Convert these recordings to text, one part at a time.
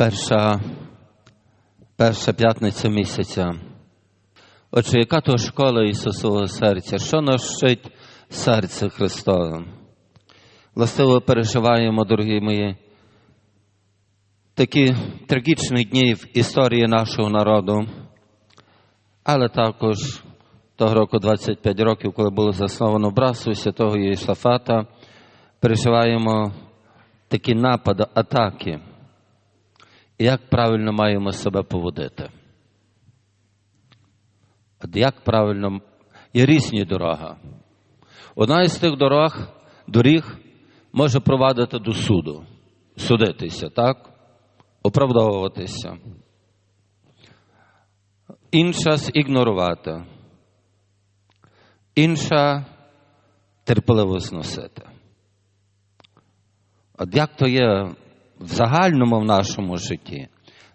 Перша, перша п'ятниця місяця. Отже, яка то школа Ісусового серця? Що нощить серце Христове? Властиво переживаємо, дорогі мої, такі трагічні дні в історії нашого народу, але також того року 25 років, коли було засновано братство святого Єшафата, переживаємо такі напади, атаки. Як правильно маємо себе поводити? От як правильно є різні дороги. Одна із тих дорог, доріг може провадити до суду, судитися, так? Оправдовуватися. Інша ігнорувати. Інша терпеливо зносити. От як то є в загальному в нашому житті,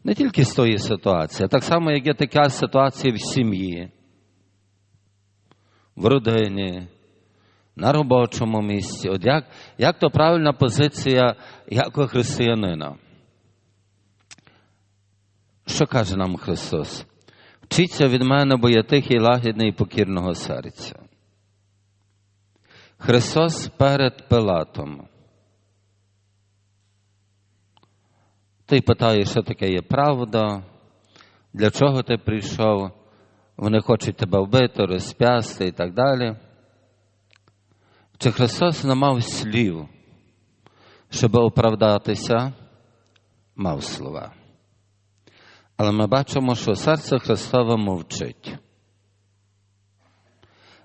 не тільки з тої ситуації, а так само, як є така ситуація в сім'ї, в родині, на робочому місці. От як, як то правильна позиція як християнина? Що каже нам Христос? Вчіться від мене, бо я тихий, лагідний і покірного серця. Христос перед Пилатом. Ти питає, що таке є правда, для чого ти прийшов, вони хочуть тебе вбити, розп'ясти і так далі. Чи Христос не мав слів, щоб оправдатися, мав слова. Але ми бачимо, що серце Христове мовчить.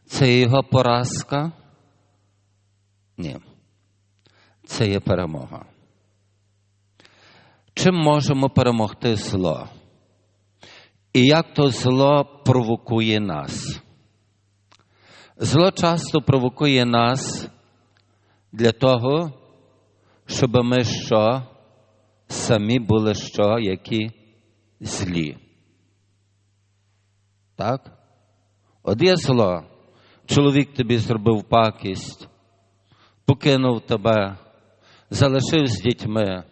Це його поразка? Ні. Це є перемога. Чим можемо перемогти зло? І як то зло провокує нас? Зло часто провокує нас для того, щоб ми що? Самі були що, які злі. Так? От є зло. Чоловік тобі зробив пакість, покинув тебе, залишив з дітьми.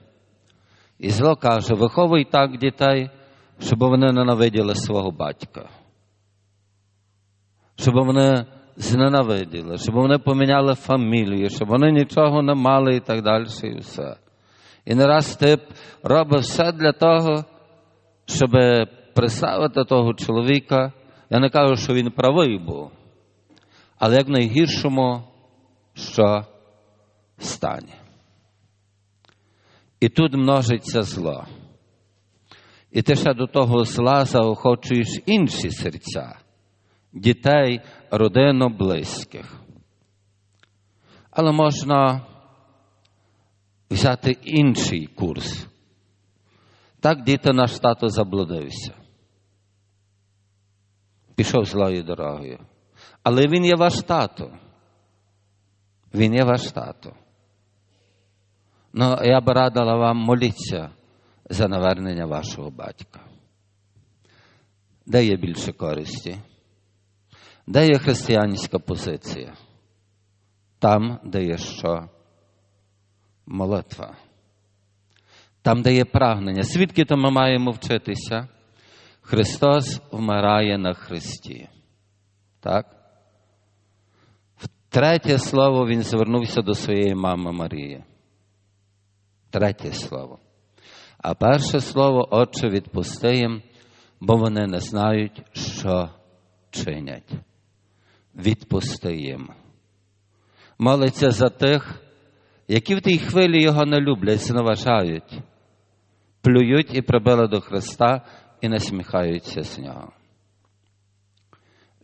І зло каже, виховуй так дітей, щоб вони ненавиділи свого батька. Щоб вони зненавиділи, щоб вони поміняли фамілію, щоб вони нічого не мали і так далі, і все. І не раз ти робив все для того, щоб представити того чоловіка. Я не кажу, що він правий був, але як найгіршому, що стане. І тут множиться зло. І ти ще до того зла заохочуєш інші серця, дітей, родину, близьких. Але можна взяти інший курс. Так діти наш тато заблудився. Пішов злою дорогою. Але він є ваш тато. Він є ваш тато. Ну, я б радила вам молитися за навернення вашого батька. Де є більше користі? Де є християнська позиція? Там, де є що? Молитва. Там, де є прагнення. Звідки то ми маємо вчитися? Христос вмирає на Христі. Так? Третє слово Він звернувся до своєї мами Марії. Третє слово. А перше слово, Отче, відпусти їм, бо вони не знають, що чинять. Відпусти їм. Молиться за тих, які в тій хвилі його не люблять, зневажають, плюють і прибили до Христа і насміхаються з нього.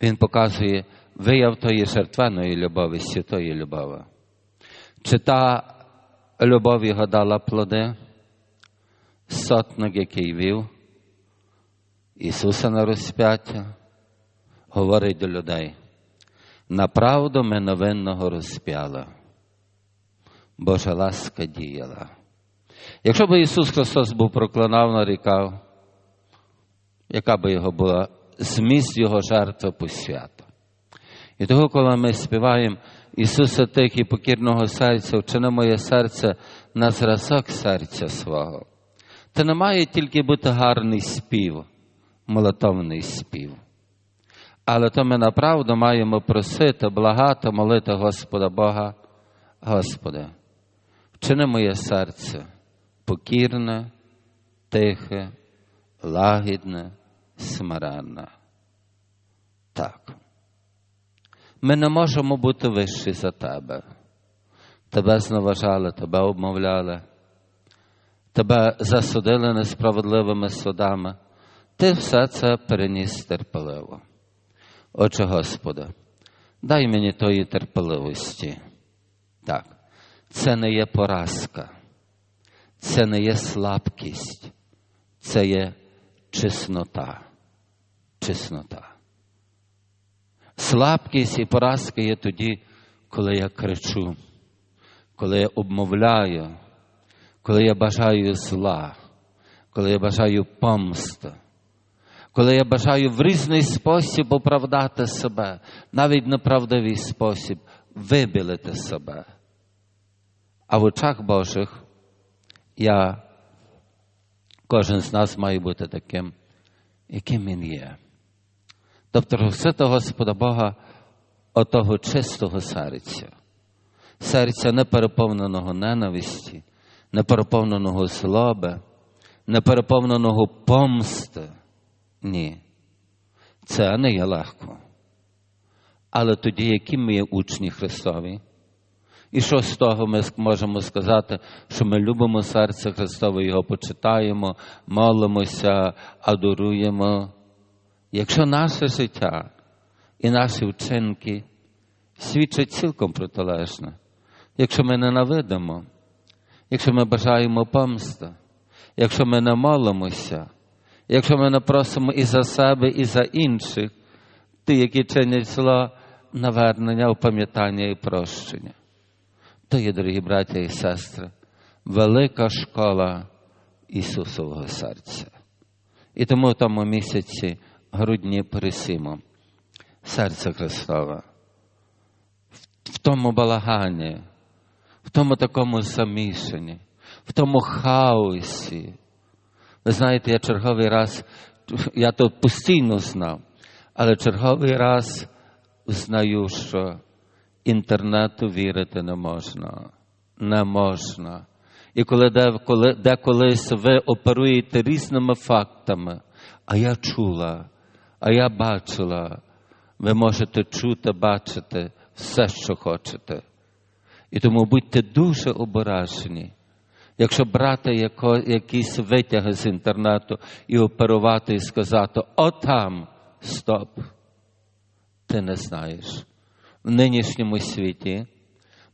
Він показує вияв тої жертвеної любові, святої любові. Чи та любов його дала плоди? Сотник, який вів Ісуса на розп'яття, говорить до людей. Направду ми невинного розп'яли. Божа ласка діяла. Якщо б Ісус Христос був проклинав, нарікав, яка би його була зміст Його жертви посвята. І того, коли ми співаємо Ісуса тихий покірного серця, вчини моє серце на зразок серця свого. то не має тільки бути гарний спів, молитовний спів. Але то ми направду маємо просити, благати, молити Господа Бога, Господи, вчини моє серце покірне, тихе, лагідне, смиренне. Так. Ми не можемо бути вищі за тебе. Тебе зневажали, тебе обмовляли, тебе засудили несправедливими судами. Ти все це переніс терпеливо. Отче Господи, дай мені тої терпеливості. Так, це не є поразка, це не є слабкість, це є чеснота. Чеснота. Слабкість і поразка є тоді, коли я кричу, коли я обмовляю, коли я бажаю зла, коли я бажаю помсти, коли я бажаю в різний спосіб оправдати себе, навіть неправдивий спосіб вибілити себе. А в очах Божих я, кожен з нас має бути таким, яким він є. Тобто просити Господа Бога отого чистого серця, серця не переповненого ненависті, не переповненого злоби, не переповненого помсти. Ні. Це не є легко. Але тоді, які ми є учні Христові? І що з того ми можемо сказати, що ми любимо серце Христове, його почитаємо, молимося, адоруємо? Якщо наше життя і наші вчинки свідчать цілком протилежно, якщо ми ненавидимо, якщо ми бажаємо помсти, якщо ми не молимося, якщо ми не просимо і за себе, і за інших, ті, які чинять зло, навернення, опам'ятання і прощення. То є, дорогі браття і сестри, велика школа Ісусового серця. І тому в тому місяці грудні пересімо серце Христове, в тому балагані, в тому такому замішанні, в тому хаосі. Ви знаєте, я черговий раз, я то постійно знав, але черговий раз знаю, що інтернету вірити не можна. Не можна. І коли деколись ви оперуєте різними фактами, а я чула, а я бачила, ви можете чути, бачити все, що хочете. І тому будьте дуже обережні. Якщо брати яко, якісь витяги з інтернету і оперувати і сказати, отам, стоп, ти не знаєш. В нинішньому світі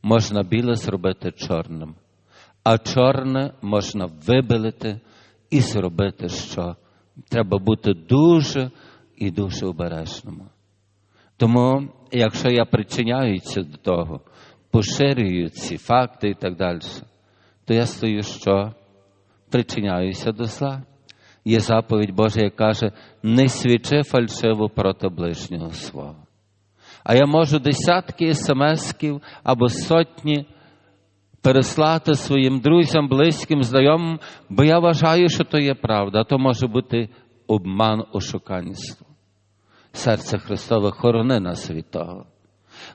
можна біле зробити чорним, а чорне можна вибилити і зробити що. Треба бути дуже і дуже обережними. Тому, якщо я причиняюся до того, поширюю ці факти і так далі, то я стою, що причиняюся до зла. Є заповідь Божа, яка каже, не свідчи фальшиво проти ближнього свого. А я можу десятки смс-ків або сотні переслати своїм друзям, близьким, знайомим, бо я вважаю, що то є правда, а то може бути обман, ошуканство. Серце Христове хорони нас від того.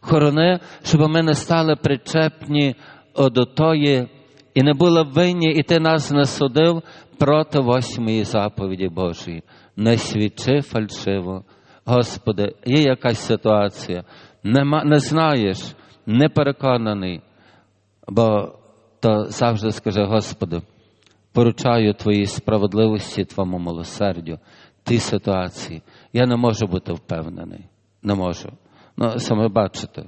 Хорони, щоб ми не стали причепні до тої і не були винні, і ти нас не судив проти восьмої заповіді Божої. Не свідчи фальшиво. Господи, є якась ситуація, Нема, не знаєш, не переконаний, бо то завжди скаже, Господи, поручаю Твоїй справедливості, Твоєму милосердю, тій ситуації. Я не можу бути впевнений. Не можу. Ну, саме бачите,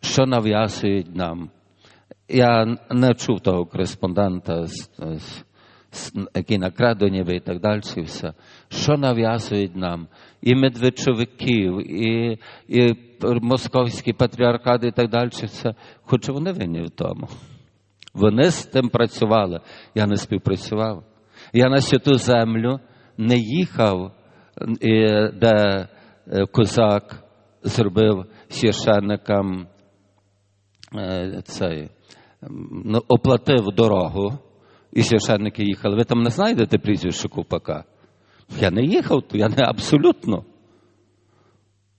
що нав'язують нам. Я не чув того кореспондента, який на ніби і так далі. все. Що нав'язують нам? І медведчовиків, і і московські патріархати і так далі. все. Хоч вони винні в тому. Вони з тим працювали. Я не співпрацював. Я на святу землю не їхав, де е, козак зробив священникам е, цей, оплатив дорогу і священники їхали. Ви там не знайдете прізвище Ковпака? Я не їхав, я не абсолютно.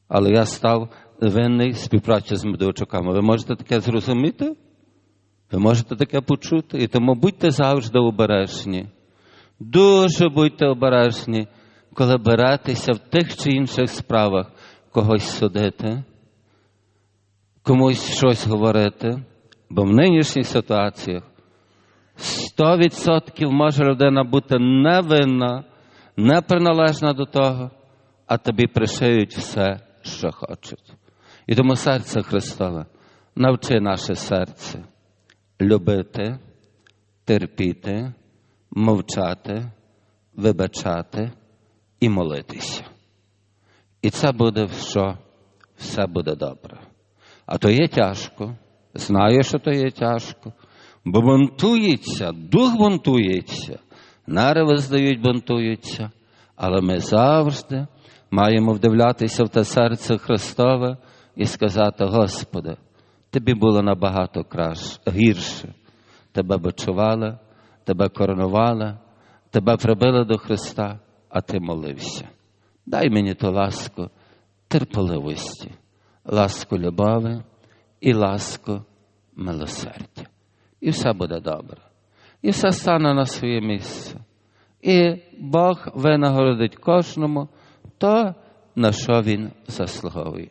Але я став винний співпраці з Медведчуками. Ви можете таке зрозуміти? Ви можете таке почути? І тому будьте завжди обережні. Дуже будьте обережні, коли беретеся в тих чи інших справах когось судити, комусь щось говорити, бо в нинішніх ситуаціях 100% може людина бути невинна, неприналежна до того, а тобі пришиють все, що хочуть. І тому серце Христове, навчи наше серце любити, терпіти, мовчати, вибачати і молитися. І це буде що? Все буде добре. А то є тяжко. Знаю, що то є тяжко. Бо бунтується, дух бунтується, нариви здають, бунтуються. Але ми завжди маємо вдивлятися в те серце Христове і сказати: Господи, тобі було набагато краще, гірше. Тебе бочували, тебе коронували, тебе прибили до Христа, а ти молився. Дай мені ту ласку терпеливості, ласку любові і ласку милосердя. І все буде добре. І все стане на своє місце. І Бог винагородить кожному то, на що він заслуговує.